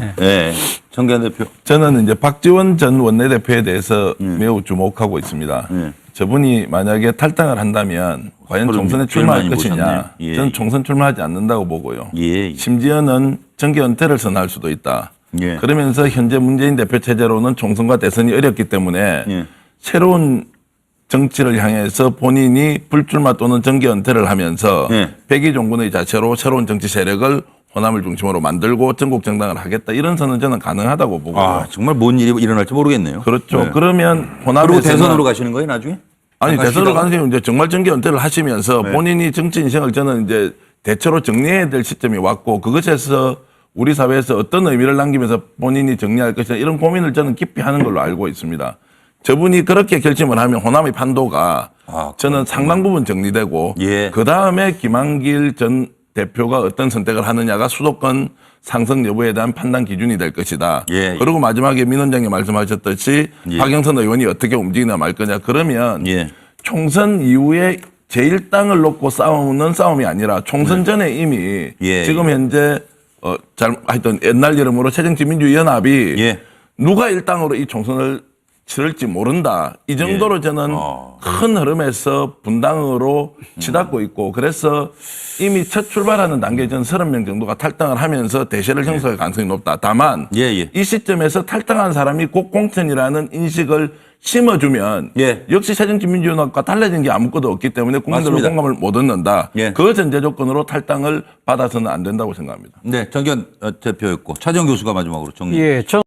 예. 예. 정기현 대표. 저는 이제 박지원 전 원내대표에 대해서 매우 주목하고 있습니다. 예. 저분이 만약에 탈당을 한다면 과연 총선에 출마할 것이냐? 예. 저는 총선 출마하지 않는다고 보고요. 예. 심지어는 정계 은퇴를 선언할 수도 있다. 예. 그러면서 현재 문재인 대표 체제로는 총선과 대선이 어렵기 때문에 예. 새로운 정치를 향해서 본인이 불출마 또는 정계 은퇴를 하면서 예. 백의 종군의 자체로 새로운 정치 세력을 호남을 중심으로 만들고 전국 정당을 하겠다 이런 선은 저는 가능하다고 보고 아, 요 정말 뭔 일이 일어날지 모르겠네요. 그렇죠. 네. 그러면 그리고 호남에서 대선으로 가시는 거예요, 나중에? 아니 대선으로? 가는 게 이제 정말 정계 은퇴를 하시면서 네. 본인이 정치 인생을 저는 이제 대체로 정리해야 될 시점이 왔고 그것에서 우리 사회에서 어떤 의미를 남기면서 본인이 정리할 것이냐 이런 고민을 저는 깊이 하는 걸로 알고 있습니다. 저분이 그렇게 결심을 하면 호남의 판도가 아, 저는 상당 부분 정리되고 예. 그 다음에 김한길 전 대표가 어떤 선택을 하느냐가 수도권 상승 여부에 대한 판단 기준이 될 것이다. 예. 그리고 마지막에 민 원장님 말씀하셨듯이 예. 박영선 의원이 어떻게 움직이나 말 거냐 그러면 예. 총선 이후에 제1당을 놓고 싸우는 싸움이 아니라 총선 전에 이미 네. 예, 지금 현재 어, 잘 하여튼 옛날 이름으로 새정치민주연합이 예. 누가 일당으로 이 총선을 치를지 모른다. 이 정도로 저는 어. 큰 흐름에서 분당으로 치닫고 있고 그래서 이미 첫 출발하는 단계에 전 30명 정도가 탈당을 하면서 대세를 형성할 가능성이 높다. 다만 예, 예. 이 시점에서 탈당한 사람이 꼭 공천이라는 인식을 심어주면 예. 역시 새정치민주연합과 달라진 게 아무것도 없기 때문에 국민들로. 공감을 못 얻는다. 예. 그 전제 조건으로 탈당을 받아서는 안 된다고 생각합니다. 네, 정기현 어, 대표였고 차정 교수가 마지막으로 정리. 예, 저